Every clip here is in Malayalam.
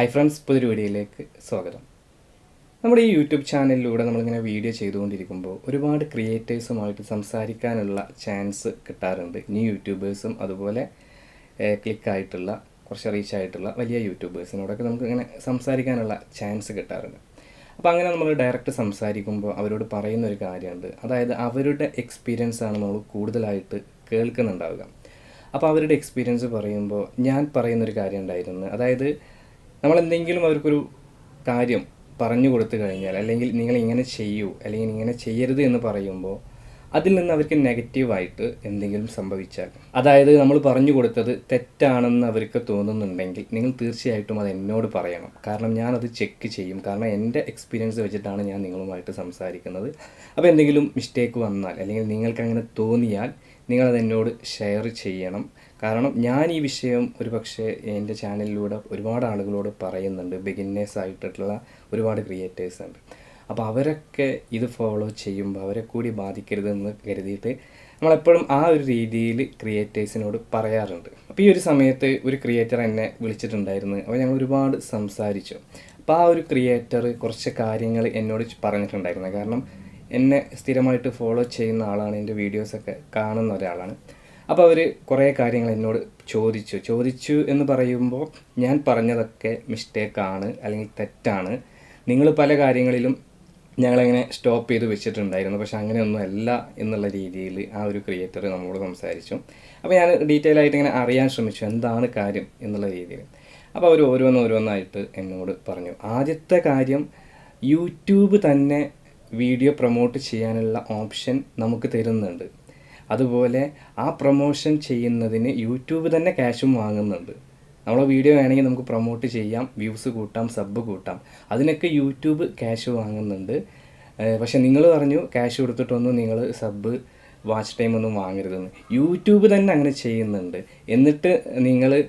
ഹായ് ഫ്രണ്ട്സ് പുതിയൊരു വീഡിയോയിലേക്ക് സ്വാഗതം. നമ്മുടെ ഈ യൂട്യൂബ് ചാനലിലൂടെ നമ്മളിങ്ങനെ വീഡിയോ ചെയ്തുകൊണ്ടിരിക്കുമ്പോൾ ഒരുപാട് ക്രിയേറ്റേഴ്സുമായിട്ട് സംസാരിക്കാനുള്ള ചാൻസ് കിട്ടാറുണ്ട്. ന്യൂ യൂട്യൂബേഴ്സും അതുപോലെ ക്ലിക്കായിട്ടുള്ള കുറച്ച് റീച്ച് ആയിട്ടുള്ള വലിയ യൂട്യൂബേഴ്സിനോടൊക്കെ നമുക്ക് ഇങ്ങനെ സംസാരിക്കാനുള്ള ചാൻസ് കിട്ടാറുണ്ട്. അപ്പോൾ അങ്ങനെ നമ്മൾ ഡയറക്റ്റ് സംസാരിക്കുമ്പോൾ അവരോട് പറയുന്ന ഒരു കാര്യമുണ്ട്. അതായത് അവരുടെ എക്സ്പീരിയൻസ് ആണ് നമ്മൾ കൂടുതലായിട്ട് കേൾക്കുന്നുണ്ടാവുക. അപ്പോൾ അവരുടെ എക്സ്പീരിയൻസ് പറയുമ്പോൾ ഞാൻ പറയുന്നൊരു കാര്യം ഉണ്ടായിരുന്നു. അതായത് നമ്മൾ എന്തെങ്കിലും അവർക്കൊരു കാര്യം പറഞ്ഞു കൊടുത്തു കഴിഞ്ഞാൽ അല്ലെങ്കിൽ നിങ്ങൾ ഇങ്ങനെ ചെയ്യൂ അല്ലെങ്കിൽ ഇങ്ങനെ ചെയ്യരുത് എന്ന് പറയുമ്പോൾ അതിൽ നിന്ന് അവർക്ക് നെഗറ്റീവായിട്ട് എന്തെങ്കിലും സംഭവിച്ചാൽ അതായത് നമ്മൾ പറഞ്ഞു കൊടുത്തത് തെറ്റാണെന്ന് അവർക്ക് തോന്നുന്നുണ്ടെങ്കിൽ നിങ്ങൾ തീർച്ചയായിട്ടും അത് എന്നോട് പറയണം. കാരണം ഞാനത് ചെക്ക് ചെയ്യും. കാരണം എന്റെ എക്സ്പീരിയൻസ് വെച്ചിട്ടാണ് ഞാൻ നിങ്ങളുമായിട്ട് സംസാരിക്കുന്നത്. അപ്പോൾ എന്തെങ്കിലും മിസ്റ്റേക്ക് വന്നാൽ അല്ലെങ്കിൽ നിങ്ങൾക്ക് അങ്ങനെ തോന്നിയാൽ നിങ്ങളത് എന്നോട് ഷെയർ ചെയ്യണം. കാരണം ഞാൻ ഈ വിഷയം ഒരു പക്ഷേ എന്റെ ചാനലിലൂടെ ഒരുപാട് ആളുകളോട് പറയുന്നുണ്ട്. ബിഗിന്നേഴ്സ് ആയിട്ടുള്ള ഒരുപാട് ക്രിയേറ്റേഴ്സ് ഉണ്ട്. അപ്പോൾ അവരൊക്കെ ഇത് ഫോളോ ചെയ്യുമ്പോൾ അവരെ കൂടി ബാധിക്കരുതെന്ന് കരുതിയിട്ട് നമ്മളെപ്പോഴും ആ ഒരു രീതിയിൽ ക്രിയേറ്റേഴ്സിനോട് പറയാറുണ്ട്. അപ്പോൾ ഈ ഒരു സമയത്ത് ഒരു ക്രിയേറ്റർ എന്നെ വിളിച്ചിട്ടുണ്ടായിരുന്നു. അപ്പോൾ ഞങ്ങൾ ഒരുപാട് സംസാരിച്ചു. അപ്പോൾ ആ ഒരു ക്രിയേറ്റർ കുറച്ച് കാര്യങ്ങൾ എന്നോട് പറഞ്ഞിട്ടുണ്ടായിരുന്നു. കാരണം എന്നെ സ്ഥിരമായിട്ട് ഫോളോ ചെയ്യുന്ന ആളാണ് എന്റെ വീഡിയോസൊക്കെ കാണുന്ന ഒരാളാണ്. അപ്പോൾ അവർ കുറേ കാര്യങ്ങൾ എന്നോട് ചോദിച്ചു. ചോദിച്ചു എന്ന് പറയുമ്പോൾ ഞാൻ പറഞ്ഞതൊക്കെ മിസ്റ്റേക്കാണ് അല്ലെങ്കിൽ തെറ്റാണ്. നിങ്ങൾ പല കാര്യങ്ങളിലും ഞങ്ങളങ്ങനെ സ്റ്റോപ്പ് ചെയ്ത് വെച്ചിട്ടുണ്ടായിരുന്നു. പക്ഷെ അങ്ങനെയൊന്നും അല്ല എന്നുള്ള രീതിയിൽ ആ ഒരു ക്രിയേറ്റർ നമ്മളോട് സംസാരിച്ചു. അപ്പോൾ ഞാൻ ഡീറ്റെയിൽ ആയിട്ട് ഇങ്ങനെ അറിയാൻ ശ്രമിച്ചു എന്താണ് കാര്യം എന്നുള്ള രീതിയിൽ. അപ്പോൾ അവർ ഓരോന്ന് ഓരോന്നായിട്ട് എന്നോട് പറഞ്ഞു. ആദ്യത്തെ കാര്യം യൂട്യൂബ് തന്നെ വീഡിയോ പ്രൊമോട്ട് ചെയ്യാനുള്ള ഓപ്ഷൻ നമുക്ക് തരുന്നുണ്ട്. അതുപോലെ ആ പ്രൊമോഷൻ ചെയ്യുന്നതിന് യൂട്യൂബ് തന്നെ ക്യാഷും വാങ്ങുന്നുണ്ട്. നമ്മളെ വീഡിയോ വേണമെങ്കിൽ നമുക്ക് പ്രൊമോട്ട് ചെയ്യാം വ്യൂസ് കൂട്ടാം സബ് കൂട്ടാം. അതിനൊക്കെ യൂട്യൂബ് ക്യാഷ് വാങ്ങുന്നുണ്ട്. പക്ഷെ നിങ്ങൾ പറഞ്ഞു ക്യാഷ് കൊടുത്തിട്ടൊന്നും നിങ്ങൾ സബ് വാച്ച് ടൈം ഒന്നും വാങ്ങരുതെന്ന്. യൂട്യൂബ് തന്നെ അങ്ങനെ ചെയ്യുന്നുണ്ട്. എന്നിട്ട് നിങ്ങൾ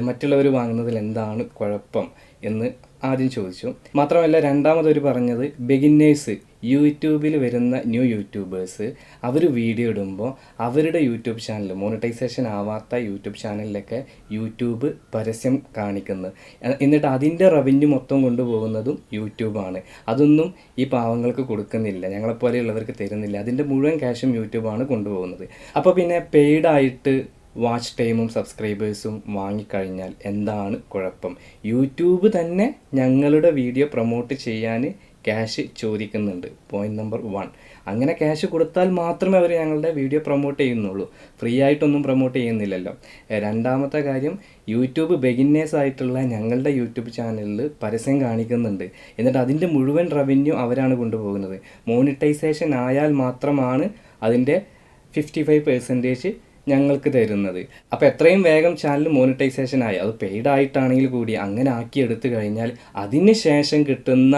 മറ്റുള്ളവർ വാങ്ങുന്നതിൽ എന്താണ് കുഴപ്പം എന്ന് ആദ്യം ചോദിച്ചു. മാത്രമല്ല രണ്ടാമതൊരു പറഞ്ഞത് ബിഗിന്നേഴ്സ് യൂട്യൂബിൽ വരുന്ന ന്യൂ യൂട്യൂബേഴ്സ് അവർ വീഡിയോ ഇടുമ്പോൾ അവരുടെ യൂട്യൂബ് ചാനൽ മോണിറ്റൈസേഷൻ ആവാത്ത യൂട്യൂബ് ചാനലിലൊക്കെ യൂട്യൂബ് പരസ്യം കാണിക്കുന്നത് എന്നിട്ട് അതിന്റെ റവന്യൂ മൊത്തം കൊണ്ടുപോകുന്നതും യൂട്യൂബാണ്. അതൊന്നും ഈ പാവങ്ങൾക്ക് കൊടുക്കുന്നില്ല. ഞങ്ങളെപ്പോലെയുള്ളവർക്ക് തരുന്നില്ല. അതിന്റെ മുഴുവൻ ക്യാഷും യൂട്യൂബാണ് കൊണ്ടുപോകുന്നത്. അപ്പോൾ പിന്നെ പെയ്ഡായിട്ട് വാച്ച് ടൈമും സബ്സ്ക്രൈബേഴ്സും വാങ്ങിക്കഴിഞ്ഞാൽ എന്താണ് കുഴപ്പം? യൂട്യൂബ് തന്നെ ഞങ്ങളുടെ വീഡിയോ പ്രൊമോട്ട് ചെയ്യാൻ ക്യാഷ് ചോദിക്കുന്നുണ്ട്. പോയിന്റ് നമ്പർ വൺ അങ്ങനെ ക്യാഷ് കൊടുത്താൽ മാത്രമേ അവർ ഞങ്ങളുടെ വീഡിയോ പ്രൊമോട്ട് ചെയ്യുന്നുള്ളൂ. ഫ്രീ ആയിട്ടൊന്നും പ്രൊമോട്ട് ചെയ്യുന്നില്ലല്ലോ. രണ്ടാമത്തെ കാര്യം യൂട്യൂബ് ബെഗിന്നേഴ്സ് ആയിട്ടുള്ള ഞങ്ങളുടെ യൂട്യൂബ് ചാനലിൽ പരസ്യം കാണിക്കുന്നുണ്ട്. എന്നിട്ട് അതിന്റെ മുഴുവൻ റവന്യൂ അവരാണ് കൊണ്ടുപോകുന്നത്. മോണിറ്റൈസേഷൻ ആയാൽ മാത്രമാണ് അതിന്റെ ഫിഫ്റ്റി ഫൈവ് പെർസെന്റേജ് ഞങ്ങൾക്ക് തരുന്നത്. അപ്പോൾ എത്രയും വേഗം ചാനൽ മോണിറ്റൈസേഷൻ ആയി. അത് പെയ്ഡ് ആയിട്ടാണെങ്കിൽ കൂടി അങ്ങനെ ആക്കി എടുത്തു കഴിഞ്ഞാൽ അതിന് ശേഷം കിട്ടുന്ന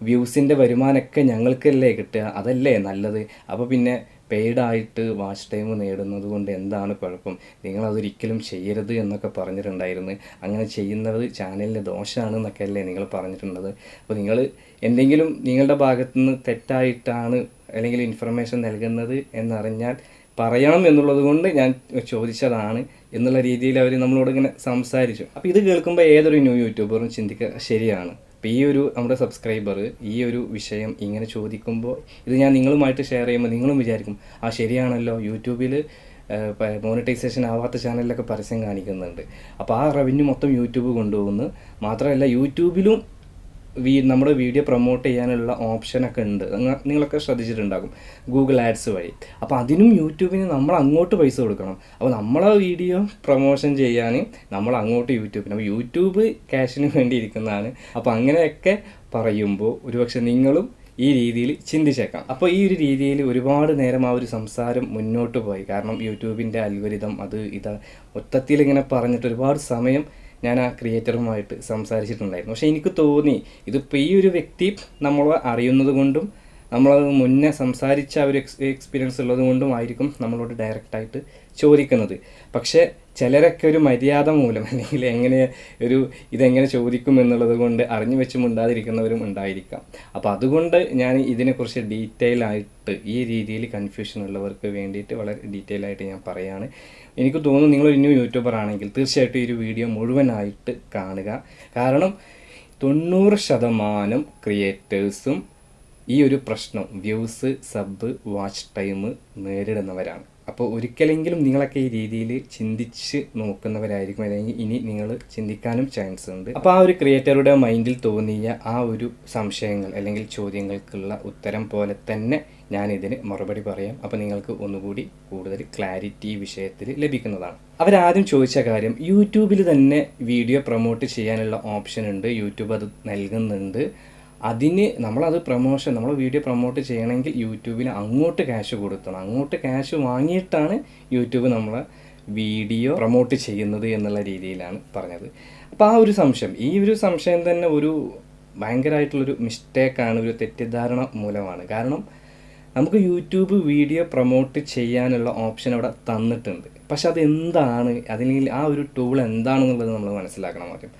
വ്യൂസിന്റെ വരുമാനമൊക്കെ ഞങ്ങൾക്കല്ലേ കിട്ടുക? അതല്ലേ നല്ലത്? അപ്പോൾ പിന്നെ പെയ്ഡായിട്ട് വാച്ച് ടൈം നേടുന്നത് കൊണ്ട് എന്താണ് കുഴപ്പം? നിങ്ങളതൊരിക്കലും ചെയ്യരുത് എന്നൊക്കെ പറഞ്ഞിട്ടുണ്ടായിരുന്നു. അങ്ങനെ ചെയ്യുന്നത് ചാനലിന് ദോഷമാണ് എന്നൊക്കെ അല്ലേ നിങ്ങൾ പറഞ്ഞിട്ടുള്ളത്. അപ്പോൾ നിങ്ങൾ എന്തെങ്കിലും നിങ്ങളുടെ ഭാഗത്തുനിന്ന് തെറ്റായിട്ടാണ് അല്ലെങ്കിൽ ഇൻഫർമേഷൻ നൽകുന്നത് എന്നറിഞ്ഞാൽ പറയണം എന്നുള്ളത് കൊണ്ട് ഞാൻ ചോദിച്ചതാണ് എന്നുള്ള രീതിയിൽ അവർ നമ്മളോട് ഇങ്ങനെ സംസാരിച്ചു. അപ്പോൾ ഇത് കേൾക്കുമ്പോൾ ഏതൊരു ന്യൂ യൂട്യൂബറും ചിന്തിക്കുക ശരിയാണ്. അപ്പോൾ ഈ ഒരു നമ്മുടെ സബ്സ്ക്രൈബർ ഈ ഒരു വിഷയം ഇങ്ങനെ ചോദിക്കുമ്പോൾ ഇത് ഞാൻ നിങ്ങളുമായിട്ട് ഷെയർ ചെയ്യുമ്പോൾ നിങ്ങളും വിചാരിക്കും ആ ശരിയാണല്ലോ. യൂട്യൂബിൽ മോണിറ്റൈസേഷൻ ആവാത്ത ചാനലിലൊക്കെ പരസ്യം കാണിക്കുന്നുണ്ട്. അപ്പോൾ ആ റവന്യൂ മൊത്തം യൂട്യൂബ് കൊണ്ടുപോകുന്നു. മാത്രമല്ല യൂട്യൂബിലും നമ്മുടെ വീഡിയോ പ്രൊമോട്ട് ചെയ്യാനുള്ള ഓപ്ഷനൊക്കെ ഉണ്ട്. നിങ്ങ- നിങ്ങളൊക്കെ ശ്രദ്ധിച്ചിട്ടുണ്ടാകും. ഗൂഗിൾ ആഡ്സ് വഴി. അപ്പോൾ അതിനും യൂട്യൂബിന് നമ്മൾ അങ്ങോട്ട് പൈസ കൊടുക്കണം. അപ്പോൾ നമ്മളെ വീഡിയോ പ്രൊമോഷൻ ചെയ്യാൻ നമ്മൾ അങ്ങോട്ട് യൂട്യൂബിന് അപ്പോൾ യൂട്യൂബ് ക്യാഷിന് വേണ്ടി ഇരിക്കുന്നതാണ്. അപ്പോൾ അങ്ങനെയൊക്കെ പറയുമ്പോൾ ഒരുപക്ഷെ നിങ്ങളും ഈ രീതിയിൽ ചിന്തിച്ചേക്കാം. അപ്പോൾ ഈ ഒരു രീതിയിൽ ഒരുപാട് നേരം ആ ഒരു സംസാരം മുന്നോട്ട് പോയി. കാരണം യൂട്യൂബിന്റെ അൽഗോരിതം അത് ഇത് മൊത്തത്തിൽ ഇങ്ങനെ പറഞ്ഞിട്ട് ഒരുപാട് സമയം ഞാൻ ആ ക്രിയേറ്ററുമായിട്ട് സംസാരിച്ചിട്ടുണ്ടായിരുന്നു. പക്ഷേ എനിക്ക് തോന്നി ഇതിപ്പോൾ ഈ ഒരു വ്യക്തി നമ്മൾ അറിയുന്നത് കൊണ്ടും നമ്മളത് മുന്നേ സംസാരിച്ച ആ ഒരു എക്സ് എക്സ്പീരിയൻസ് ഉള്ളത് കൊണ്ടും ആയിരിക്കും നമ്മളോട് ഡയറക്റ്റായിട്ട് ചോദിക്കുന്നത്. പക്ഷേ ചിലരൊക്കെ ഒരു മര്യാദ മൂലം അല്ലെങ്കിൽ എങ്ങനെ ഒരു ഇതെങ്ങനെ ചോദിക്കും എന്നുള്ളത് കൊണ്ട് അറിഞ്ഞു വെച്ചും മിണ്ടാതിരിക്കുന്നവരും ഉണ്ടായിരിക്കാം. അപ്പോൾ അതുകൊണ്ട് ഞാൻ ഇതിനെക്കുറിച്ച് ഡീറ്റെയിൽ ആയിട്ട് ഈ രീതിയിൽ കൺഫ്യൂഷൻ ഉള്ളവർക്ക് വേണ്ടിയിട്ട് വളരെ ഡീറ്റെയിൽ ആയിട്ട് ഞാൻ പറയുകയാണ് എനിക്ക് തോന്നുന്നു നിങ്ങളൊരു ന്യൂ യൂട്യൂബർ ആണെങ്കിൽ തീർച്ചയായിട്ടും ഈ വീഡിയോ മുഴുവനായിട്ട് കാണുക. കാരണം തൊണ്ണൂറ് ശതമാനം ക്രിയേറ്റേഴ്സും ഈ ഒരു പ്രശ്നം വ്യൂസ് സബ് വാച്ച് ടൈം നേരിടുന്നവരാണ്. അപ്പോൾ ഒരിക്കലെങ്കിലും നിങ്ങളൊക്കെ ഈ രീതിയിൽ ചിന്തിച്ച് നോക്കുന്നവരായിരിക്കും. അല്ലെങ്കിൽ ഇനി നിങ്ങൾ ചിന്തിക്കാനും ചാൻസ് ഉണ്ട്. അപ്പോൾ ആ ഒരു ക്രിയേറ്ററുടെ മൈൻഡിൽ തോന്നിയ ആ ഒരു സംശയങ്ങൾ അല്ലെങ്കിൽ ചോദ്യങ്ങൾക്കുള്ള ഉത്തരം പോലെ തന്നെ ഞാൻ ഇതിന് മറുപടി പറയാം. അപ്പോൾ നിങ്ങൾക്ക് ഒന്നുകൂടി കൂടുതൽ ക്ലാരിറ്റി ഈ വിഷയത്തിൽ ലഭിക്കുന്നതാണ്. അവരാദ്യം ചോദിച്ച കാര്യം യൂട്യൂബിൽ തന്നെ വീഡിയോ പ്രൊമോട്ട് ചെയ്യാനുള്ള ഓപ്ഷൻ ഉണ്ട്. യൂട്യൂബ് അത് നൽകുന്നുണ്ട്. അതിന് നമ്മളത് പ്രൊമോഷൻ നമ്മൾ വീഡിയോ പ്രൊമോട്ട് ചെയ്യണമെങ്കിൽ യൂട്യൂബിന് അങ്ങോട്ട് ക്യാഷ് കൊടുക്കണം. അങ്ങോട്ട് ക്യാഷ് വാങ്ങിയിട്ടാണ് യൂട്യൂബ് നമ്മളെ വീഡിയോ പ്രൊമോട്ട് ചെയ്യുന്നത് എന്നുള്ള രീതിയിലാണ് പറഞ്ഞത്. അപ്പോൾ ആ ഒരു സംശയം ഈ ഒരു സംശയം തന്നെ ഒരു ഭയങ്കരമായിട്ടുള്ളൊരു മിസ്റ്റേക്കാണ് ഒരു തെറ്റിദ്ധാരണ മൂലമാണ്. കാരണം നമുക്ക് യൂട്യൂബ് വീഡിയോ പ്രൊമോട്ട് ചെയ്യാനുള്ള ഓപ്ഷൻ അവിടെ തന്നിട്ടുണ്ട്. പക്ഷെ അത് എന്താണ് അല്ലെങ്കിൽ ആ ഒരു ടൂൾ എന്താണെന്നുള്ളത് നമ്മൾ മനസ്സിലാക്കണം ആദ്യം.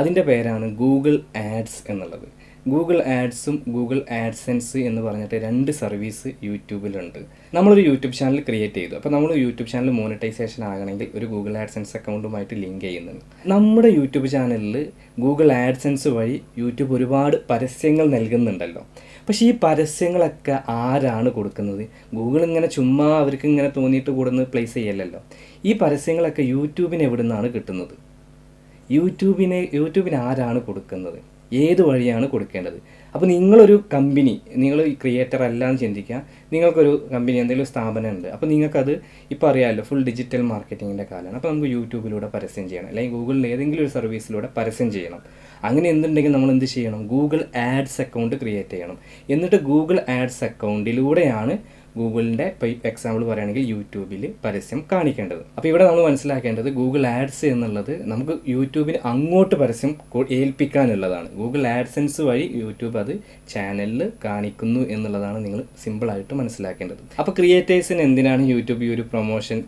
അതിന്റെ പേരാണ് ഗൂഗിൾ ആഡ്സ് എന്നുള്ളത്. ഗൂഗിൾ ആഡ്സും ഗൂഗിൾ ആഡ്സെൻസ് എന്ന് പറഞ്ഞിട്ട് രണ്ട് സർവീസ് യൂട്യൂബിലുണ്ട്. നമ്മളൊരു യൂട്യൂബ് ചാനൽ ക്രിയേറ്റ് ചെയ്തു. അപ്പോൾ നമ്മൾ യൂട്യൂബ് ചാനൽ മോണിറ്റൈസേഷൻ ആകണമെങ്കിൽ ഒരു ഗൂഗിൾ ആഡ്സെൻസ് അക്കൗണ്ടുമായിട്ട് ലിങ്ക് ചെയ്യുന്നുണ്ട്. നമ്മുടെ യൂട്യൂബ് ചാനലിൽ ഗൂഗിൾ ആഡ്സെൻസ് വഴി യൂട്യൂബ് ഒരുപാട് പരസ്യങ്ങൾ നൽകുന്നുണ്ടല്ലോ. പക്ഷേ ഈ പരസ്യങ്ങളൊക്കെ ആരാണ് കൊടുക്കുന്നത്? ഗൂഗിൾ ഇങ്ങനെ ചുമ്മാ അവർക്ക് ഇങ്ങനെ തോന്നിയിട്ട് കൂടുന്ന പ്ലേസ് ചെയ്യല്ലല്ലോ. ഈ പരസ്യങ്ങളൊക്കെ യൂട്യൂബിന് എവിടെ നിന്നാണ് കിട്ടുന്നത്? യൂട്യൂബിനെ യൂട്യൂബിന് ആരാണ് കൊടുക്കുന്നത്? ഏത് വഴിയാണ് കൊടുക്കേണ്ടത്? അപ്പോൾ നിങ്ങളൊരു കമ്പനി നിങ്ങൾ ക്രിയേറ്റർ അല്ലാന്ന് ചിന്തിക്കുക. നിങ്ങൾക്കൊരു കമ്പനി എന്തെങ്കിലും സ്ഥാപനം ഉണ്ട് അപ്പോൾ നിങ്ങൾക്കത് ഇപ്പോൾ അറിയാമല്ലോ ഫുൾ ഡിജിറ്റൽ മാർക്കറ്റിങ്ങിന്റെ കാലമാണ്. അപ്പോൾ നമുക്ക് യൂട്യൂബിലൂടെ പരസ്യം ചെയ്യണം. അല്ലെങ്കിൽ ഗൂഗിളിൽ ഏതെങ്കിലും ഒരു സർവീസിലൂടെ പരസ്യം ചെയ്യണം. അങ്ങനെ എന്തുണ്ടെങ്കിൽ നമ്മൾ എന്ത് ചെയ്യണം? ഗൂഗിൾ ആഡ്സ് അക്കൗണ്ട് ക്രിയേറ്റ് ചെയ്യണം. എന്നിട്ട് ഗൂഗിൾ ആഡ്സ് അക്കൗണ്ടിലൂടെയാണ് ഗൂഗിളിന്റെ ഇപ്പോൾ എക്സാമ്പിൾ പറയുകയാണെങ്കിൽ യൂട്യൂബിൽ പരസ്യം കാണിക്കേണ്ടത്. അപ്പോൾ ഇവിടെ നമ്മൾ മനസ്സിലാക്കേണ്ടത് ഗൂഗിൾ ആഡ്സ് എന്നുള്ളത് നമുക്ക് യൂട്യൂബിന് അങ്ങോട്ട് പരസ്യം ഏൽപ്പിക്കാനുള്ളതാണ്. ഗൂഗിൾ ആഡ്സെൻസ് വഴി യൂട്യൂബ് അത് ചാനലിൽ കാണിക്കുന്നു എന്നുള്ളതാണ് നിങ്ങൾ സിമ്പിളായിട്ട് മനസ്സിലാക്കേണ്ടത്. അപ്പോൾ ക്രിയേറ്റേഴ്സിന് എന്തിനാണ് യൂട്യൂബ് ഈ ഒരു പ്രൊമോഷൻ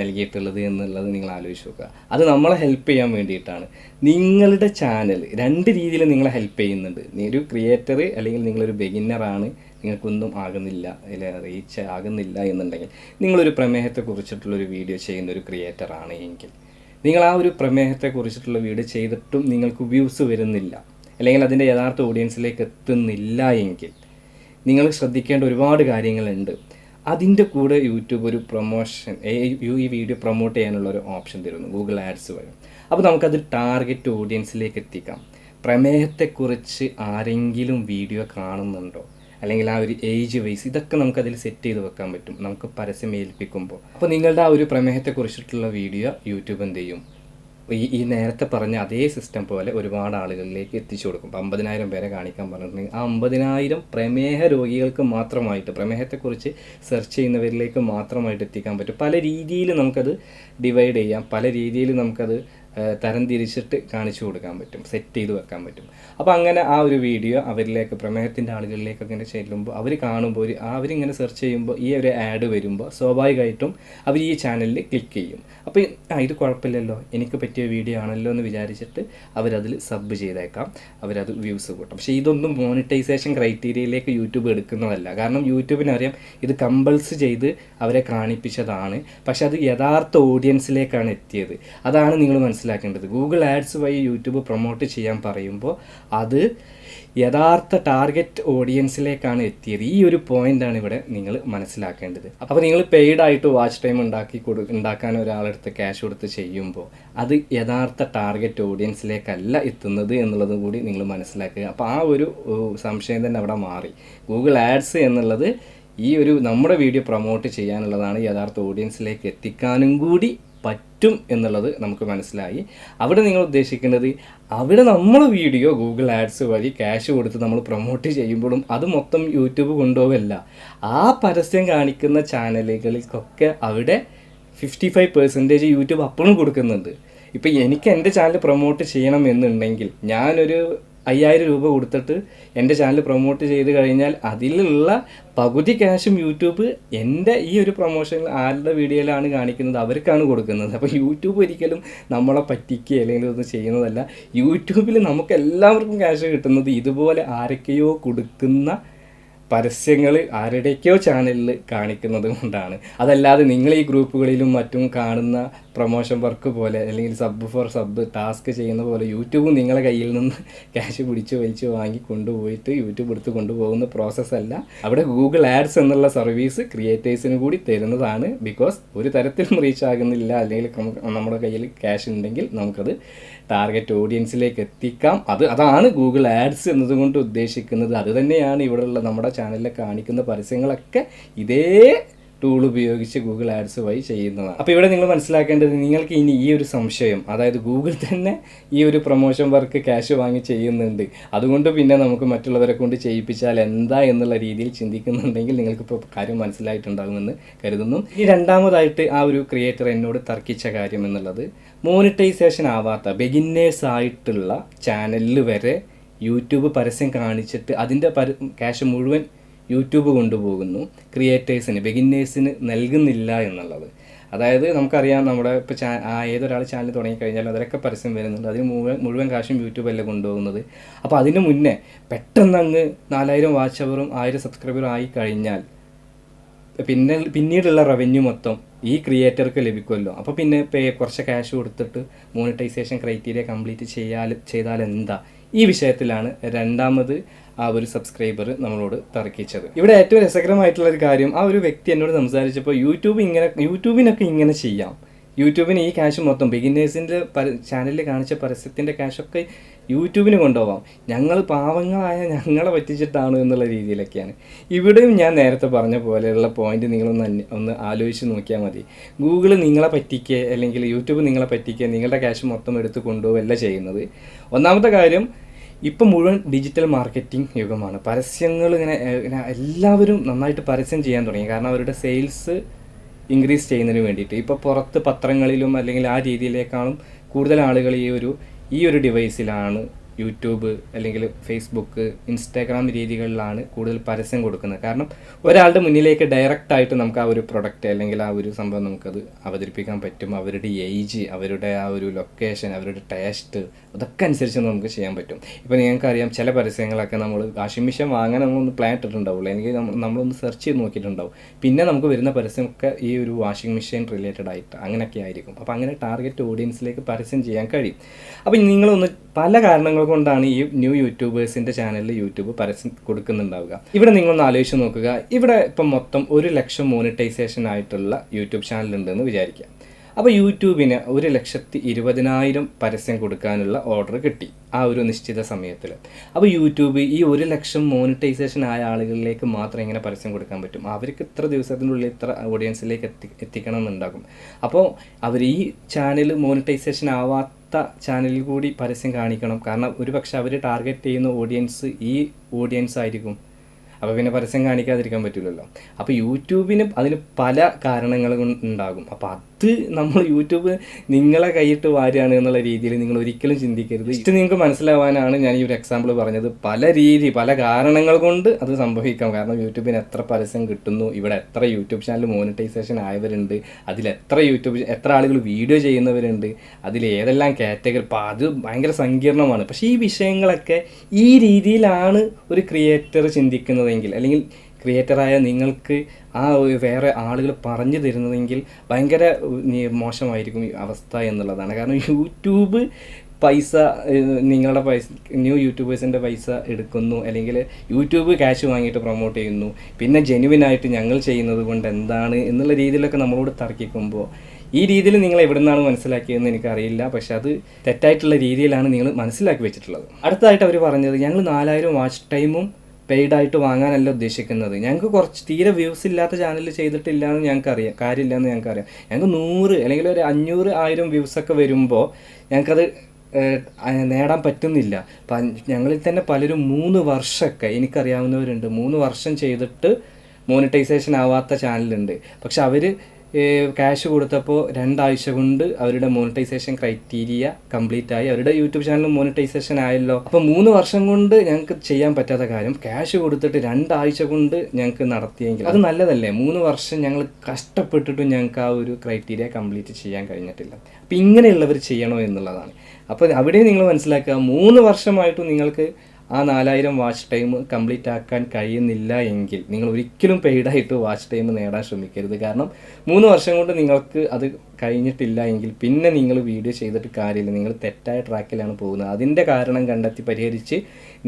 നൽകിയിട്ടുള്ളത് എന്നുള്ളത് നിങ്ങൾ ആലോചിച്ച് നോക്കുക. അത് നമ്മളെ ഹെൽപ്പ് ചെയ്യാൻ വേണ്ടിയിട്ടാണ്. നിങ്ങളുടെ ചാനൽ രണ്ട് രീതിയിൽ നിങ്ങളെ ഹെൽപ്പ് ചെയ്യുന്നുണ്ട്. നീ ഒരു ക്രിയേറ്റർ അല്ലെങ്കിൽ നിങ്ങളൊരു ബെഗിന്നറാണ് നിങ്ങൾക്കൊന്നും ആകുന്നില്ല അല്ലെ റീച്ച് ആകുന്നില്ല എന്നുണ്ടെങ്കിൽ നിങ്ങളൊരു പ്രമേഹത്തെ കുറിച്ചിട്ടുള്ളൊരു വീഡിയോ ചെയ്യുന്ന ഒരു ക്രിയേറ്റർ ആണ് എങ്കിൽ. നിങ്ങൾ ആ ഒരു പ്രമേഹത്തെ കുറിച്ചിട്ടുള്ള വീഡിയോ ചെയ്തിട്ടും നിങ്ങൾക്ക് വ്യൂസ് വരുന്നില്ല. അല്ലെങ്കിൽ അതിന്റെ യഥാർത്ഥ ഓഡിയൻസിലേക്ക് എത്തുന്നില്ല എങ്കിൽ നിങ്ങൾ ശ്രദ്ധിക്കേണ്ട ഒരുപാട് കാര്യങ്ങളുണ്ട്. അതിന്റെ കൂടെ യൂട്യൂബ് ഒരു പ്രൊമോഷൻ ഈ വീഡിയോ പ്രൊമോട്ട് ചെയ്യാനുള്ള ഒരു ഓപ്ഷൻ തരുന്നു ഗൂഗിൾ ആഡ്സ് വഴി. അപ്പോൾ നമുക്കത് ടാർഗറ്റ് ഓഡിയൻസിലേക്ക് എത്തിക്കാം. പ്രമേഹത്തെക്കുറിച്ച് ആരെങ്കിലും വീഡിയോ കാണുന്നുണ്ടോ? അല്ലെങ്കിൽ ആ ഒരു ഏജ് വൈസ് ഇതൊക്കെ നമുക്കതിൽ സെറ്റ് ചെയ്ത് വെക്കാൻ പറ്റും. നമുക്ക് പരസ്യം ഏൽപ്പിക്കുമ്പോൾ. അപ്പോൾ നിങ്ങളുടെ ആ ഒരു പ്രമേഹത്തെക്കുറിച്ചിട്ടുള്ള വീഡിയോ യൂട്യൂബ് എന്ത് ചെയ്യും? ഈ ഈ നേരത്തെ പറഞ്ഞ അതേ സിസ്റ്റം പോലെ ഒരുപാട് ആളുകളിലേക്ക് എത്തിച്ചു കൊടുക്കും. അപ്പോൾ അമ്പതിനായിരം പേരെ കാണിക്കാൻ പറഞ്ഞിട്ടുണ്ടെങ്കിൽ ആ അമ്പതിനായിരം പ്രമേഹ രോഗികൾക്ക് മാത്രമായിട്ട് പ്രമേഹത്തെക്കുറിച്ച് സെർച്ച് ചെയ്യുന്നവരിലേക്ക് മാത്രമായിട്ട് എത്തിക്കാൻ പറ്റും. പല രീതിയിൽ നമുക്കത് ഡിവൈഡ് ചെയ്യാം. പല രീതിയിൽ നമുക്കത് ഏഹ്, തരം തിരിച്ചിട്ട് കാണിച്ചു കൊടുക്കാൻ പറ്റും സെറ്റ് ചെയ്ത് വെക്കാൻ പറ്റും. അപ്പോൾ അങ്ങനെ ആ ഒരു വീഡിയോ അവരിലേക്ക് പ്രമേഹത്തിന്റെ ആളുകളിലേക്ക് അങ്ങനെ ചെല്ലുമ്പോൾ അവർ കാണുമ്പോൾ ഒരു അവരിങ്ങനെ സെർച്ച് ചെയ്യുമ്പോൾ ഈ ഒരു ആഡ് വരുമ്പോൾ സ്വാഭാവികമായിട്ടും അവർ ഈ ചാനലിൽ ക്ലിക്ക് ചെയ്യും. അപ്പോൾ ആ ഇത് കുഴപ്പമില്ലല്ലോ എനിക്ക് പറ്റിയ വീഡിയോ ആണല്ലോ എന്ന് വിചാരിച്ചിട്ട് അവരതിൽ സബ് ചെയ്തേക്കാം അവരത് വ്യൂസ് കൂട്ടും. പക്ഷേ ഇതൊന്നും മോണിറ്റൈസേഷൻ ക്രൈറ്റീരിയയിലേക്ക് യൂട്യൂബ് എടുക്കുന്നതല്ല. കാരണം യൂട്യൂബിനറിയാം ഇത് കമ്പൾസ് ചെയ്ത് അവരെ കാണിപ്പിച്ചതാണ്. പക്ഷെ അത് യഥാർത്ഥ ഓഡിയൻസിലേക്കാണ് എത്തിയത്. അതാണ് നിങ്ങൾ മനസ്സിലാക്കേണ്ടത്. ഗൂഗിൾ ആഡ്സ് വഴി യൂട്യൂബ് പ്രൊമോട്ട് ചെയ്യാൻ പറയുമ്പോൾ അത് യഥാർത്ഥ ടാർഗറ്റ് ഓഡിയൻസിലേക്കാണ് എത്തിയത്. ഈ ഒരു പോയിന്റാണ് ഇവിടെ നിങ്ങൾ മനസ്സിലാക്കേണ്ടത്. അപ്പോൾ നിങ്ങൾ പെയ്ഡ് ആയിട്ട് വാച്ച് ടൈം ഉണ്ടാക്കി കൊടു ഉണ്ടാക്കാൻ ഒരാളെടുത്ത് ക്യാഷ് കൊടുത്ത് ചെയ്യുമ്പോൾ അത് യഥാർത്ഥ ടാർഗറ്റ് ഓഡിയൻസിലേക്കല്ല എത്തുന്നത് എന്നുള്ളത് കൂടി നിങ്ങൾ മനസ്സിലാക്കുക. അപ്പോൾ ആ ഒരു സംശയം തന്നെ അവിടെ മാറി. ഗൂഗിൾ ആഡ്സ് എന്നുള്ളത് ഈ ഒരു നമ്മുടെ വീഡിയോ പ്രൊമോട്ട് ചെയ്യാനുള്ളതാണ് യഥാർത്ഥ ഓഡിയൻസിലേക്ക് എത്തിക്കാനും കൂടി പറ്റും എന്നുള്ളത് നമുക്ക് മനസ്സിലായി. അവിടെ നിങ്ങൾ ഉദ്ദേശിക്കേണ്ടത് അവിടെ നമ്മൾ വീഡിയോ ഗൂഗിൾ ആഡ്സ് വഴി ക്യാഷ് കൊടുത്ത് നമ്മൾ പ്രൊമോട്ട് ചെയ്യുമ്പോഴും അത് മൊത്തം യൂട്യൂബ് കൊണ്ടുപോകല്ല ആ പരസ്യം കാണിക്കുന്ന ചാനലുകൾക്കൊക്കെ അവിടെ ഫിഫ്റ്റി ഫൈവ് പെർസെന്റേജ് യൂട്യൂബ് അപ്പോഴും കൊടുക്കുന്നുണ്ട്. ഇപ്പം എനിക്ക് എന്റെ ചാനൽ പ്രൊമോട്ട് ചെയ്യണം എന്നുണ്ടെങ്കിൽ ഞാനൊരു അയ്യായിരം രൂപ കൊടുത്തിട്ട് എന്റെ ചാനൽ പ്രൊമോട്ട് ചെയ്ത് കഴിഞ്ഞാൽ അതിലുള്ള പകുതി ക്യാഷും യൂട്യൂബ് എന്റെ ഈ ഒരു പ്രൊമോഷൻ ആരുടെ വീഡിയോയിലാണ് കാണിക്കുന്നത് അവർക്കാണ് കൊടുക്കുന്നത്. അപ്പോൾ യൂട്യൂബ് ഒരിക്കലും നമ്മളെ പറ്റിക്കുക അല്ലെങ്കിൽ ഒന്നും ചെയ്യുന്നതല്ല. യൂട്യൂബിൽ നമുക്ക് എല്ലാവർക്കും ക്യാഷ് കിട്ടുന്നത് ഇതുപോലെ ആരൊക്കെയോ കൊടുക്കുന്ന പരസ്യങ്ങൾ ആരുടെയൊക്കെയോ ചാനലിൽ കാണിക്കുന്നത് കൊണ്ടാണ്. അതല്ലാതെ നിങ്ങൾ ഈ ഗ്രൂപ്പുകളിലും മറ്റും കാണുന്ന പ്രൊമോഷൻ വർക്ക് പോലെ അല്ലെങ്കിൽ സബ് ഫോർ സബ് ടാസ്ക് ചെയ്യുന്ന പോലെ യൂട്യൂബ് നിങ്ങളെ കയ്യിൽ നിന്ന് ക്യാഷ് പിടിച്ച് വലിച്ച് വാങ്ങി കൊണ്ടുപോയിട്ട് യൂട്യൂബ് എടുത്ത് കൊണ്ടുപോകുന്ന പ്രോസസ്സ് അല്ല. അവിടെ ഗൂഗിൾ ആഡ്സ് എന്നുള്ള സർവീസ് ക്രിയേറ്റേഴ്സിന് കൂടി തരുന്നതാണ്. ബിക്കോസ് ഒരു തരത്തിലും റീച്ച് ആകുന്നില്ല. അല്ലെങ്കിൽ നമ്മുടെ കയ്യിൽ ക്യാഷ് ഉണ്ടെങ്കിൽ നമുക്കത് ടാർഗറ്റ് ഓഡിയൻസിലേക്ക് എത്തിക്കാം. അത് അതാണ് ഗൂഗിൾ ആഡ്സ് എന്നതുകൊണ്ട് ഉദ്ദേശിക്കുന്നത്. അത് തന്നെയാണ് ഇവിടെയുള്ള നമ്മുടെ ചാനലിൽ കാണിക്കുന്ന പരസ്യങ്ങളൊക്കെ. ഇതേ ടൂൾ ഉപയോഗിച്ച് ഗൂഗിൾ ആഡ്സ് വഴി ചെയ്യുന്നതാണ്. അപ്പോൾ ഇവിടെ നിങ്ങൾ മനസ്സിലാക്കേണ്ടത് നിങ്ങൾക്ക് ഇനി ഈ ഒരു സംശയം അതായത് ഗൂഗിൾ തന്നെ ഈ ഒരു പ്രൊമോഷൻ വർക്ക് ക്യാഷ് വാങ്ങി ചെയ്യുന്നുണ്ട്. അതുകൊണ്ട് പിന്നെ നമുക്ക് മറ്റുള്ളവരെ കൊണ്ട് ചെയ്യിപ്പിച്ചാൽ എന്താ എന്നുള്ള രീതിയിൽ ചിന്തിക്കുന്നുണ്ടെങ്കിൽ നിങ്ങൾക്ക് ഇപ്പോൾ കാര്യം മനസ്സിലായിട്ടുണ്ടാകുമെന്ന് കരുതുന്നു. ഈ രണ്ടാമതായിട്ട് ആ ഒരു ക്രിയേറ്റർ എന്നോട് തർക്കിച്ച കാര്യം എന്നുള്ളത് മോണിറ്റൈസേഷൻ ആവാത്ത ബിഗിന്നേഴ്സ് ആയിട്ടുള്ള ചാനലിൽ വരെ യൂട്യൂബ് പരസ്യം കാണിച്ചിട്ട് അതിന്റെ പര ക്യാഷ് മുഴുവൻ യൂട്യൂബ് കൊണ്ടുപോകുന്നു ക്രിയേറ്റേഴ്സിന് ബിഗിന്നേഴ്സിന് നൽകുന്നില്ല എന്നുള്ളത്. അതായത് നമുക്കറിയാം നമ്മുടെ ഇപ്പോൾ ചാ ഏതൊരാൾ ചാനൽ തുടങ്ങിക്കഴിഞ്ഞാൽ അതിലൊക്കെ പരസ്യം വരുന്നുണ്ട്. അതിന് മുഴുവൻ മുഴുവൻ കാശും യൂട്യൂബല്ലേ കൊണ്ടുപോകുന്നത്? അപ്പോൾ അതിന് മുന്നേ പെട്ടെന്ന് അങ്ങ് നാലായിരം വാച്ച് അവറും ആയിരം സബ്സ്ക്രൈബറും ആയി കഴിഞ്ഞാൽ പിന്നെ പിന്നീടുള്ള റവന്യൂ മൊത്തം ഈ ക്രിയേറ്റർക്ക് ലഭിക്കുമല്ലോ. അപ്പോൾ പിന്നെ പേ കുറച്ച് ക്യാഷ് കൊടുത്തിട്ട് മോണിറ്റൈസേഷൻ ക്രൈറ്റീരിയ കംപ്ലീറ്റ് ചെയ്യാൽ ചെയ്താൽ എന്താ ഈ വിഷയത്തിലാണ് രണ്ടാമത് ആ ഒരു സബ്സ്ക്രൈബർ നമ്മളോട് തർക്കിച്ചത്. ഇവിടെ ഏറ്റവും രസകരമായിട്ടുള്ള ഒരു കാര്യം ആ ഒരു വ്യക്തി എന്നോട് സംസാരിച്ചപ്പോൾ യൂട്യൂബ് ഇങ്ങനെ യൂട്യൂബിനൊക്കെ ഇങ്ങനെ ചെയ്യാം. യൂട്യൂബിന് ഈ ക്യാഷ് മൊത്തം ബിഗിനേഴ്സിന്റെ ചാനലിൽ കാണിച്ച പരസ്യത്തിന്റെ ക്യാഷൊക്കെ യൂട്യൂബിന് കൊണ്ടുപോകാം ഞങ്ങൾ പാവങ്ങളായ ഞങ്ങളെ പറ്റിച്ചിട്ടാണ് എന്നുള്ള രീതിയിലൊക്കെയാണ്. ഇവിടെയും ഞാൻ നേരത്തെ പറഞ്ഞ പോലെയുള്ള പോയിന്റ് നിങ്ങളൊന്ന് ഒന്ന് ആലോചിച്ച് നോക്കിയാൽ മതി. ഗൂഗിൾ നിങ്ങളെ പറ്റിക്കുക അല്ലെങ്കിൽ യൂട്യൂബ് നിങ്ങളെ പറ്റിക്കുക നിങ്ങളുടെ ക്യാഷ് മൊത്തം എടുത്ത് കൊണ്ടുപോകല്ല ചെയ്യുന്നത്. ഒന്നാമത്തെ കാര്യം ഇപ്പം മുഴുവൻ ഡിജിറ്റൽ മാർക്കറ്റിംഗ് യുഗമാണ്. പരസ്യങ്ങൾ ഇങ്ങനെ എല്ലാവരും നന്നായിട്ട് പരസ്യം ചെയ്യാൻ തുടങ്ങി. കാരണം അവരുടെ സെയിൽസ് ഇൻക്രീസ് ചെയ്യുന്നതിന് വേണ്ടിയിട്ട്. ഇപ്പോൾ പുറത്ത് പത്രങ്ങളിലും അല്ലെങ്കിൽ ആ രീതിയിലേക്കാളും കൂടുതൽ ആളുകൾ ഈ ഒരു ഈ ഒരു ഡിവൈസിലാണ് യൂട്യൂബ് അല്ലെങ്കിൽ ഫേസ്ബുക്ക് ഇൻസ്റ്റാഗ്രാം രീതികളിലാണ് കൂടുതൽ പരസ്യം കൊടുക്കുന്നത്. കാരണം ഒരാളുടെ മുന്നിലേക്ക് ഡയറക്റ്റ് ആയിട്ട് നമുക്ക് ആ ഒരു പ്രൊഡക്റ്റ് അല്ലെങ്കിൽ ആ ഒരു സംഭവം നമുക്കത് അവതരിപ്പിക്കാൻ പറ്റും. അവരുടെ ഏജ് അവരുടെ ആ ഒരു ലൊക്കേഷൻ അവരുടെ ടേസ്റ്റ് അതൊക്കെ അനുസരിച്ച് നമുക്ക് ചെയ്യാൻ പറ്റും. ഇപ്പോൾ നിങ്ങൾക്കറിയാം ചില പരസ്യങ്ങളൊക്കെ നമ്മൾ വാഷിംഗ് മെഷീൻ വാങ്ങാൻ നമ്മളൊന്ന് പ്ലാൻ ഇട്ടിട്ടുണ്ടാവുള്ളൂ. അല്ലെങ്കിൽ നമ്മളൊന്ന് സെർച്ച് ചെയ്ത് നോക്കിയിട്ടുണ്ടാവും. പിന്നെ നമുക്ക് വരുന്ന പരസ്യമൊക്കെ ഈ ഒരു വാഷിംഗ് മെഷീൻ റിലേറ്റഡ് ആയിട്ട് അങ്ങനെയൊക്കെ ആയിരിക്കും. അപ്പോൾ അങ്ങനെ ടാർഗറ്റ് ഓഡിയൻസിലേക്ക് പരസ്യം ചെയ്യാൻ കഴിയും. അപ്പോൾ നിങ്ങളൊന്ന് പല കാരണങ്ങൾ കൊണ്ടാണ് ഈ ന്യൂ യൂട്യൂബേഴ്സിന്റെ ചാനലിൽ യൂട്യൂബ് പരസ്യം കൊടുക്കുന്നുണ്ടാവുക. ഇവിടെ നിങ്ങളൊന്ന് ആലോചിച്ച് നോക്കുക. ഇവിടെ ഇപ്പം മൊത്തം ഒരു ലക്ഷം മോണിറ്റൈസേഷൻ ആയിട്ടുള്ള യൂട്യൂബ് ചാനൽ ഉണ്ടെന്ന് വിചാരിക്കാം അപ്പോൾ യൂട്യൂബിന് ഒരു ലക്ഷത്തി ഇരുപതിനായിരം പരസ്യം കൊടുക്കാനുള്ള ഓർഡർ കിട്ടി ആ ഒരു നിശ്ചിത സമയത്തിൽ അപ്പോൾ യൂട്യൂബ് ഈ ഒരു ലക്ഷം മോണിറ്റൈസേഷൻ ആയ ആളുകളിലേക്ക് മാത്രം ഇങ്ങനെ പരസ്യം കൊടുക്കാൻ പറ്റും? അവർക്ക് ഇത്ര ദിവസത്തിനുള്ളിൽ ഇത്ര ഓഡിയൻസിലേക്ക് എത്തി എത്തിക്കണം എന്നുണ്ടാകും അപ്പോൾ അവർ ഈ ചാനൽ മോണിറ്റൈസേഷൻ ആവാത്ത ചാനലിൽ കൂടി പരസ്യം കാണിക്കണം. കാരണം ഒരു പക്ഷെ അവർ ടാർഗറ്റ് ചെയ്യുന്ന ഓഡിയൻസ് ഈ ഓഡിയൻസ് ആയിരിക്കും. അപ്പോൾ പിന്നെ പരസ്യം കാണിക്കാതിരിക്കാൻ പറ്റില്ലല്ലോ അപ്പോൾ യൂട്യൂബിന് അതിന് പല കാരണങ്ങൾ ഉണ്ടാകും. അപ്പോൾ അത് നമ്മൾ യൂട്യൂബ് നിങ്ങളെ കൈയിട്ട് വാരുകയാണ് എന്നുള്ള രീതിയിൽ നിങ്ങൾ ഒരിക്കലും ചിന്തിക്കരുത്. ഇഷ്ടം നിങ്ങൾക്ക് മനസ്സിലാവാനാണ് ഞാൻ ഈ ഒരു എക്സാമ്പിൾ പറഞ്ഞത്. പല രീതി പല കാരണങ്ങൾ കൊണ്ട് അത് സംഭവിക്കാം. കാരണം യൂട്യൂബിന് എത്ര പരസ്യം കിട്ടുന്നു ഇവിടെ എത്ര യൂട്യൂബ് ചാനൽ മോണിറ്റൈസേഷൻ ആയവരുണ്ട് അതിൽ എത്ര യൂട്യൂബ് എത്ര ആളുകൾ വീഡിയോ ചെയ്യുന്നവരുണ്ട് അതിൽ ഏതെല്ലാം കാറ്റഗറി അപ്പോൾ അത് ഭയങ്കര സങ്കീർണമാണ്. പക്ഷേ ഈ വിഷയങ്ങളൊക്കെ ഈ രീതിയിലാണ് ഒരു ക്രിയേറ്റർ ചിന്തിക്കുന്നതെങ്കിൽ അല്ലെങ്കിൽ ക്രിയേറ്ററായ നിങ്ങൾക്ക് ആ വേറെ ആളുകൾ പറഞ്ഞു തരുന്നതെങ്കിൽ ഭയങ്കര മോശമായിരിക്കും അവസ്ഥ എന്നുള്ളതാണ്. കാരണം യൂട്യൂബ് പൈസ നിങ്ങളുടെ പൈസ ന്യൂ യൂട്യൂബേഴ്സിന്റെ പൈസ എടുക്കുന്നു. അല്ലെങ്കിൽ യൂട്യൂബ് ക്യാഷ് വാങ്ങിയിട്ട് പ്രൊമോട്ട് ചെയ്യുന്നു. പിന്നെ ജെനുവിനായിട്ട് ഞങ്ങൾ ചെയ്യുന്നത് കൊണ്ട് എന്താണ് എന്നുള്ള രീതിയിലൊക്കെ നമ്മളോട് തർക്കിക്കുമ്പോൾ ഈ രീതിയിൽ നിങ്ങൾ എവിടെ നിന്നാണ് മനസ്സിലാക്കിയതെന്ന് എനിക്കറിയില്ല. പക്ഷെ അത് തെറ്റായിട്ടുള്ള രീതിയിലാണ് നിങ്ങൾ മനസ്സിലാക്കി വെച്ചിട്ടുള്ളത്. അടുത്തതായിട്ട് അവർ പറഞ്ഞത് ഞങ്ങൾ നാലായിരം വാച്ച് ടൈമും പെയ്ഡ് ആയിട്ട് വാങ്ങാനല്ല ഉദ്ദേശിക്കുന്നത്. ഞങ്ങൾക്ക് കുറച്ച് തീരെ വ്യൂസ് ഇല്ലാത്ത ചാനൽ ചെയ്തിട്ടില്ല എന്ന് ഞങ്ങൾക്ക് അറിയാം കാര്യമില്ല എന്ന് ഞങ്ങൾക്ക് അറിയാം ഞങ്ങൾക്ക് നൂറ് അല്ലെങ്കിൽ ഒരു അഞ്ഞൂറ് ആയിരം വ്യൂസൊക്കെ വരുമ്പോൾ ഞങ്ങൾക്കത് നേടാൻ പറ്റുന്നില്ല. ഞങ്ങളിൽ തന്നെ പലരും മൂന്ന് വർഷമൊക്കെ എനിക്കറിയാവുന്നവരുണ്ട്. മൂന്ന് വർഷം ചെയ്തിട്ട് മോണിറ്റൈസേഷൻ ആവാത്ത ചാനലുണ്ട് പക്ഷെ അവർ ക്യാഷ് കൊടുത്തപ്പോൾ രണ്ടാഴ്ച കൊണ്ട് അവരുടെ മോണിറ്റൈസേഷൻ ക്രൈറ്റീരിയ കംപ്ലീറ്റ് ആയി. അവരുടെ യൂട്യൂബ് ചാനൽ മോണിറ്റൈസേഷൻ ആയല്ലോ. അപ്പോൾ മൂന്ന് വർഷം കൊണ്ട് ഞങ്ങൾക്ക് ചെയ്യാൻ പറ്റാത്ത കാര്യം ക്യാഷ് കൊടുത്തിട്ട് രണ്ടാഴ്ച കൊണ്ട് ഞങ്ങൾക്ക് നടത്തിയെങ്കിൽ അത് നല്ലതല്ലേ? മൂന്ന് വർഷം ഞങ്ങൾ കഷ്ടപ്പെട്ടിട്ടും ഞങ്ങൾക്ക് ആ ഒരു ക്രൈറ്റീരിയ കംപ്ലീറ്റ് ചെയ്യാൻ കഴിഞ്ഞിട്ടില്ല. അപ്പം ഇങ്ങനെയുള്ളവർ ചെയ്യണോ എന്നുള്ളതാണ്. അപ്പോൾ അവിടെ നിങ്ങൾ മനസ്സിലാക്കുക മൂന്ന് വർഷമായിട്ടും നിങ്ങൾക്ക് ആ നാലായിരം വാച്ച് ടൈം കംപ്ലീറ്റ് ആക്കാൻ കഴിയുന്നില്ല എങ്കിൽ നിങ്ങൾ ഒരിക്കലും പെയ്ഡായിട്ട് വാച്ച് ടൈം നേടാൻ ശ്രമിക്കരുത്. കാരണം മൂന്ന് വർഷം കൊണ്ട് നിങ്ങൾക്ക് അത് കഴിഞ്ഞിട്ടില്ല എങ്കിൽ പിന്നെ നിങ്ങൾ വീഡിയോ ചെയ്തിട്ട് കാര്യമില്ല. നിങ്ങൾ തെറ്റായ ട്രാക്കിലാണ് പോകുന്നത്. അതിന്റെ കാരണം കണ്ടെത്തി പരിഹരിച്ച്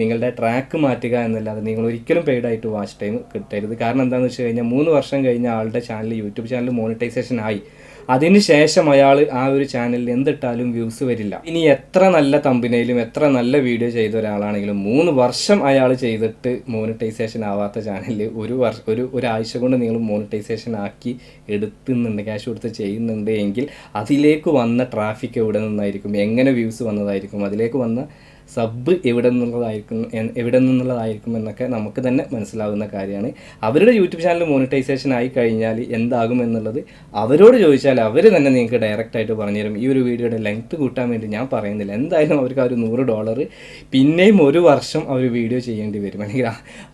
നിങ്ങളുടെ ട്രാക്ക് മാറ്റുക എന്നല്ലാതെ നിങ്ങൾ ഒരിക്കലും പെയ്ഡായിട്ട് വാച്ച് ടൈം കിട്ടരുത്. കാരണം എന്താണെന്ന് വെച്ച് കഴിഞ്ഞാൽ മൂന്ന് വർഷം കഴിഞ്ഞ ആളുടെ ചാനൽ യൂട്യൂബ് ചാനൽ മോണിറ്റൈസേഷൻ ആയി. അതിനുശേഷം അയാൾ ആ ഒരു ചാനലിൽ എന്തിട്ടാലും വ്യൂസ് വരില്ല. ഇനി എത്ര നല്ല തമ്പിനയിലും എത്ര നല്ല വീഡിയോ ചെയ്ത ഒരാളാണെങ്കിലും മൂന്ന് വർഷം അയാൾ ചെയ്തിട്ട് മോണിറ്റൈസേഷൻ ആവാത്ത ചാനലിൽ ഒരു വർഷം ഒരു ഒരാഴ്ച കൊണ്ട് നിങ്ങൾ മോണിറ്റൈസേഷൻ ആക്കി എടുത്തുന്നുണ്ട് ക്യാഷ് കൊടുത്ത് ചെയ്യുന്നുണ്ട് എങ്കിൽ അതിലേക്ക് വന്ന ട്രാഫിക് എവിടെ നിന്നായിരിക്കും? എങ്ങനെ വ്യൂസ് വന്നതായിരിക്കും? അതിലേക്ക് വന്ന സബ് എവിടെ നിന്നുള്ളതായിരിക്കും എവിടെ നിന്നുള്ളതായിരിക്കും എന്നൊക്കെ നമുക്ക് തന്നെ മനസ്സിലാവുന്ന കാര്യമാണ്. അവരുടെ യൂട്യൂബ് ചാനൽ മോണിറ്റൈസേഷൻ ആയി കഴിഞ്ഞാൽ എന്താകും എന്നുള്ളത് അവരോട് ചോദിച്ചാൽ അവർ തന്നെ നിങ്ങൾക്ക് ഡയറക്റ്റായിട്ട് പറഞ്ഞുതരും ഈ ഒരു വീഡിയോയുടെ ലെങ്ത് കൂട്ടാൻ വേണ്ടി ഞാൻ പറയുന്നില്ല. എന്തായാലും അവർക്ക് ആ ഒരു നൂറ് ഡോളർ പിന്നെയും ഒരു വർഷം അവർ വീഡിയോ ചെയ്യേണ്ടി വരും. അല്ലെങ്കിൽ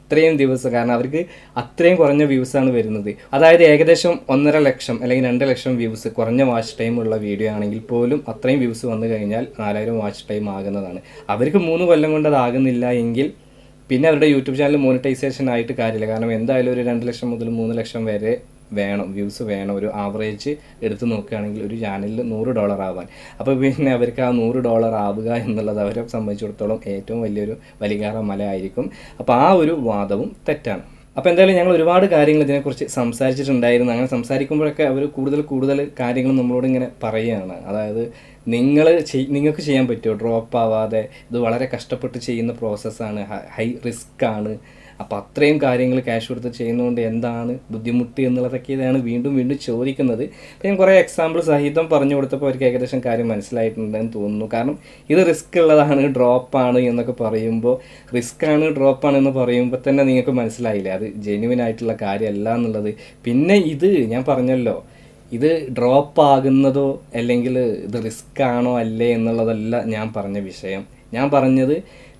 അത്രയും ദിവസം കാരണം അവർക്ക് അത്രയും കുറഞ്ഞ വ്യൂസാണ് വരുന്നത്. അതായത് ഏകദേശം ഒന്നര ലക്ഷം അല്ലെങ്കിൽ രണ്ട് ലക്ഷം വ്യൂസ് കുറഞ്ഞ വാച്ച് ടൈം ഉള്ള വീഡിയോ ആണെങ്കിൽ പോലും അത്രയും വ്യൂസ് വന്നു കഴിഞ്ഞാൽ നാലായിരം വാച്ച് ടൈം ആകുന്നതാണ്. അവർക്ക് മൂന്ന് കൊല്ലം കൊണ്ട് അതാകുന്നില്ല എങ്കിൽ പിന്നെ അവരുടെ യൂട്യൂബ് ചാനൽ മോണിറ്റൈസേഷൻ ആയിട്ട് കാര്യമില്ല. കാരണം എന്തായാലും ഒരു രണ്ട് ലക്ഷം മുതൽ മൂന്ന് ലക്ഷം വരെ വേണം വ്യൂസ് വേണം ഒരു ആവറേജ് എടുത്ത് നോക്കുകയാണെങ്കിൽ ഒരു ചാനലിൽ നൂറ് ഡോളർ ആവാൻ. അപ്പോൾ പിന്നെ അവർക്ക് ആ നൂറ് ഡോളർ ആവുക എന്നുള്ളത് അവരെ സംബന്ധിച്ചിടത്തോളം ഏറ്റവും വലിയൊരു വലികാറ മല ആയിരിക്കും അപ്പോൾ ആ ഒരു വാദവും തെറ്റാണ്. അപ്പോൾ എന്തായാലും ഞങ്ങൾ ഒരുപാട് കാര്യങ്ങൾ ഇതിനെക്കുറിച്ച് സംസാരിച്ചിട്ടുണ്ടായിരുന്നു. അങ്ങനെ സംസാരിക്കുമ്പോഴൊക്കെ അവർ കൂടുതൽ കൂടുതൽ കാര്യങ്ങൾ നമ്മളോട് ഇങ്ങനെ പറയുകയാണ്. അതായത് നിങ്ങൾ നിങ്ങൾക്ക് ചെയ്യാൻ പറ്റുമോ? ഡ്രോപ്പ് ആവാതെ ഇത് വളരെ കഷ്ടപ്പെട്ട് ചെയ്യുന്ന പ്രോസസ്സാണ് ഹൈ റിസ്ക് ആണ്. അപ്പോൾ അത്രയും കാര്യങ്ങൾ ക്യാഷ് കൊടുത്ത് ചെയ്യുന്നതുകൊണ്ട് എന്താണ് ബുദ്ധിമുട്ട് എന്നുള്ളതൊക്കെയാണ് വീണ്ടും വീണ്ടും ചോദിക്കുന്നത്. അപ്പോൾ ഞാൻ കുറേ എക്സാമ്പിൾ സഹിതം പറഞ്ഞു കൊടുത്തപ്പോൾ അവർക്ക് ഏകദേശം കാര്യം മനസ്സിലായിട്ടുണ്ടെന്ന് തോന്നുന്നു. കാരണം ഇത് റിസ്ക് ഉള്ളതാണ് ഡ്രോപ്പാണ് എന്നൊക്കെ പറയുമ്പോൾ റിസ്ക് ആണ് ഡ്രോപ്പാണ് എന്ന് പറയുമ്പോൾ തന്നെ നിങ്ങൾക്ക് മനസ്സിലായില്ലേ? അത് ജെന്യുവൻ ആയിട്ടുള്ള കാര്യമല്ല എന്നുള്ളത്. പിന്നെ ഇത് ഞാൻ പറഞ്ഞല്ലോ ഇത് ഡ്രോപ്പ് ആകുന്നതോ അല്ലെങ്കിൽ ഇത് റിസ്ക് ആണോ അല്ലേ എന്നുള്ളതല്ല ഞാൻ പറഞ്ഞ വിഷയം. ഞാൻ പറഞ്ഞത്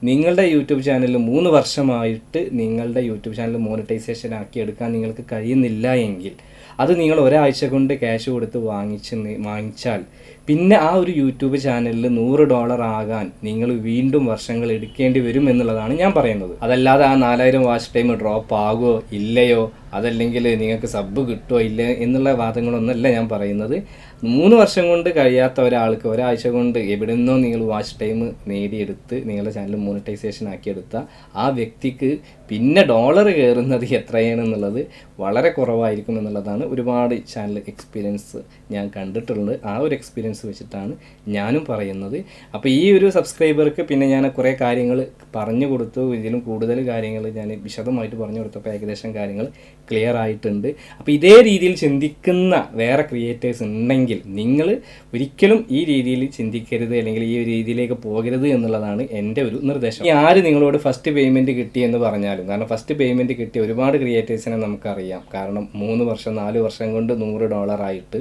നിങ്ങളുടെ യൂട്യൂബ് ചാനൽ മൂന്ന് വർഷമായിട്ട് നിങ്ങളുടെ യൂട്യൂബ് ചാനൽ മോണിറ്റൈസേഷൻ ആക്കി എടുക്കാൻ നിങ്ങൾക്ക് കഴിയുന്നില്ല എങ്കിൽ അത് നിങ്ങൾ ഒരാഴ്ച കൊണ്ട് ക്യാഷ് കൊടുത്ത് വാങ്ങിച്ച് വാങ്ങിച്ചാൽ പിന്നെ ആ ഒരു യൂട്യൂബ് ചാനലിൽ നൂറ് ഡോളർ ആകാൻ നിങ്ങൾ വീണ്ടും വർഷങ്ങൾ എടുക്കേണ്ടി വരും എന്നുള്ളതാണ് ഞാൻ പറയുന്നത്. അതല്ലാതെ ആ നാലായിരം വാച്ച് ടൈം ഡ്രോപ്പ് ആകുമോ ഇല്ലയോ? അതല്ലെങ്കിൽ നിങ്ങൾക്ക് സബ് കിട്ടുമോ ഇല്ല എന്നുള്ള വാദങ്ങളൊന്നുമല്ല ഞാൻ പറയുന്നത്. മൂന്ന് വർഷം കൊണ്ട് കഴിയാത്ത ഒരാൾക്ക് ഒരാഴ്ച കൊണ്ട് എവിടെ നിന്നോ നിങ്ങൾ വാച്ച് ടൈം നേടിയെടുത്ത് നിങ്ങളുടെ ചാനൽ മോണിറ്റൈസേഷൻ ആക്കിയെടുത്ത ആ വ്യക്തിക്ക് പിന്നെ ഡോളർ കയറുന്നത് എത്രയാണെന്നുള്ളത് വളരെ കുറവായിരിക്കും എന്നുള്ളതാണ് ഒരുപാട് ചാനൽ എക്സ്പീരിയൻസ് ഞാൻ കണ്ടിട്ടുള്ളത്. ആ ഒരു എക്സ്പീരിയൻസ് വെച്ചിട്ടാണ് ഞാനും പറയുന്നത്. അപ്പോൾ ഈ ഒരു സബ്സ്ക്രൈബർക്ക് പിന്നെ ഞാൻ കുറേ കാര്യങ്ങൾ പറഞ്ഞു കൊടുത്തു. ഇതിലും കൂടുതൽ കാര്യങ്ങൾ ഞാൻ വിശദമായിട്ട് പറഞ്ഞു കൊടുത്തപ്പോൾ ഏകദേശം കാര്യങ്ങൾ ക്ലിയർ ആയിട്ടുണ്ട്. അപ്പോൾ ഇതേ രീതിയിൽ ചിന്തിക്കുന്ന വേറെ ക്രിയേറ്റേഴ്സ് ഉണ്ടെങ്കിൽ നിങ്ങൾ ഒരിക്കലും ഈ രീതിയിൽ ചിന്തിക്കരുത് അല്ലെങ്കിൽ ഈ രീതിയിലേക്ക് പോകരുത് എന്നുള്ളതാണ് എന്റെ ഒരു നിർദ്ദേശം. ഈ ആര് നിങ്ങളോട് ഫസ്റ്റ് പേയ്മെന്റ് കിട്ടി എന്ന് പറഞ്ഞാലും കാരണം ഫസ്റ്റ് പേയ്മെന്റ് കിട്ടിയ ഒരുപാട് ക്രിയേറ്റേഴ്സിനെ നമുക്കറിയാം. കാരണം മൂന്ന് വർഷം നാല് വർഷം കൊണ്ട് നൂറ് ഡോളറായിട്ട്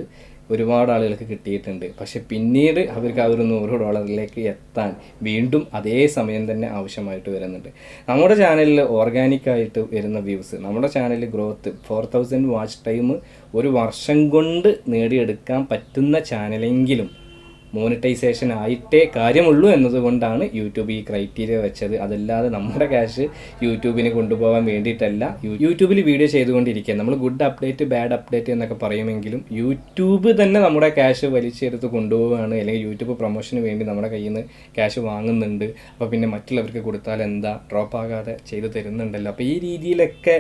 ഒരുപാട് ആളുകൾക്ക് കിട്ടിയിട്ടുണ്ട്. പക്ഷെ പിന്നീട് അവർക്ക് ആ ഒരു നൂറ് ഡോളറിലേക്ക് എത്താൻ വീണ്ടും അതേ സമയം തന്നെ ആവശ്യമായിട്ട് വരുന്നുണ്ട്. നമ്മുടെ ചാനലിൽ ഓർഗാനിക്കായിട്ട് വരുന്ന വ്യൂസ് നമ്മുടെ ചാനലിൽ growth four thousand watch time ഒരു വർഷം കൊണ്ട് നേടിയെടുക്കാൻ പറ്റുന്ന ചാനലെങ്കിലും മോണിറ്റൈസേഷൻ ആയിട്ടേ കാര്യമുള്ളൂ എന്നതുകൊണ്ടാണ് യൂട്യൂബ് ഈ ക്രൈറ്റീരിയ വെച്ചത്. അതല്ലാതെ നമ്മുടെ ക്യാഷ് യൂട്യൂബിന് കൊണ്ടുപോകാൻ വേണ്ടിയിട്ടല്ല. യൂട്യൂബിൽ വീഡിയോ ചെയ്തുകൊണ്ടിരിക്കുക നമ്മൾ ഗുഡ് അപ്ഡേറ്റ് ബാഡ് അപ്ഡേറ്റ് എന്നൊക്കെ പറയുമെങ്കിലും യൂട്യൂബ് തന്നെ നമ്മുടെ ക്യാഷ് വലിച്ചെടുത്ത് കൊണ്ടുപോവുകയാണ്. അല്ലെങ്കിൽ യൂട്യൂബ് പ്രൊമോഷന് വേണ്ടി നമ്മുടെ കയ്യിൽ നിന്ന് ക്യാഷ് വാങ്ങുന്നുണ്ട്. അപ്പോൾ പിന്നെ മറ്റുള്ളവർക്ക് കൊടുത്താൽ എന്താ? ഡ്രോപ്പ് ആകാതെ ചെയ്തു തരുന്നുണ്ടല്ലോ. അപ്പോൾ ഈ രീതിയിലൊക്കെ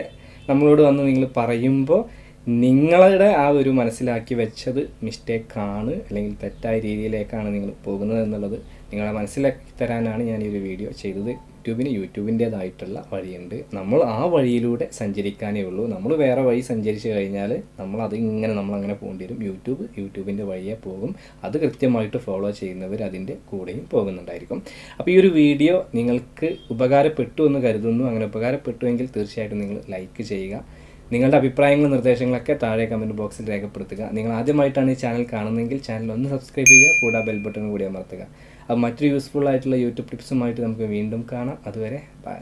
നമ്മളോട് വന്ന് നിങ്ങൾ പറയുമ്പോൾ നിങ്ങളുടെ ആ ഒരു മനസ്സിലാക്കി വെച്ചത് മിസ്റ്റേക്കാണ് അല്ലെങ്കിൽ തെറ്റായ രീതിയിലേക്കാണ് നിങ്ങൾ പോകുന്നത് എന്നുള്ളത് നിങ്ങളെ മനസ്സിലാക്കി തരാനാണ് ഞാൻ ഈ ഒരു വീഡിയോ ചെയ്തത്. യൂട്യൂബിന് യൂട്യൂബിന്റേതായിട്ടുള്ള വഴിയുണ്ട്. നമ്മൾ ആ വഴിയിലൂടെ സഞ്ചരിക്കാനേ ഉള്ളൂ. നമ്മൾ വേറെ വഴി സഞ്ചരിച്ച് കഴിഞ്ഞാൽ നമ്മൾ അത് ഇങ്ങനെ നമ്മൾ അങ്ങനെ പോകേണ്ടി വരും. യൂട്യൂബ് യൂട്യൂബിന്റെ വഴിയെ പോകും. അത് കൃത്യമായിട്ട് ഫോളോ ചെയ്യുന്നവർ അതിന്റെ കൂടെയും പോകുന്നുണ്ടായിരിക്കും. അപ്പോൾ ഈ ഒരു വീഡിയോ നിങ്ങൾക്ക് ഉപകാരപ്പെട്ടു എന്ന് കരുതുന്നു. അങ്ങനെ ഉപകാരപ്പെട്ടുവെങ്കിൽ തീർച്ചയായിട്ടും നിങ്ങൾ ലൈക്ക് ചെയ്യുക. നിങ്ങളുടെ അഭിപ്രായങ്ങളും നിർദ്ദേശങ്ങളൊക്കെ താഴെ കമന്റ് ബോക്സിൽ രേഖപ്പെടുത്തുക. നിങ്ങൾ ആദ്യമായിട്ടാണ് ഈ ചാനൽ കാണുന്നതെങ്കിൽ ചാനൽ ഒന്ന് സബ്സ്ക്രൈബ് ചെയ്യുക കൂടാതെ ബെൽ ബട്ടൺ കൂടി അമർത്തുക. അപ്പോൾ മറ്റൊരു യൂസ്ഫുൾ ആയിട്ടുള്ള യൂട്യൂബ് ടിപ്സുമായിട്ട് നമുക്ക് വീണ്ടും കാണാം. അതുവരെ ബൈ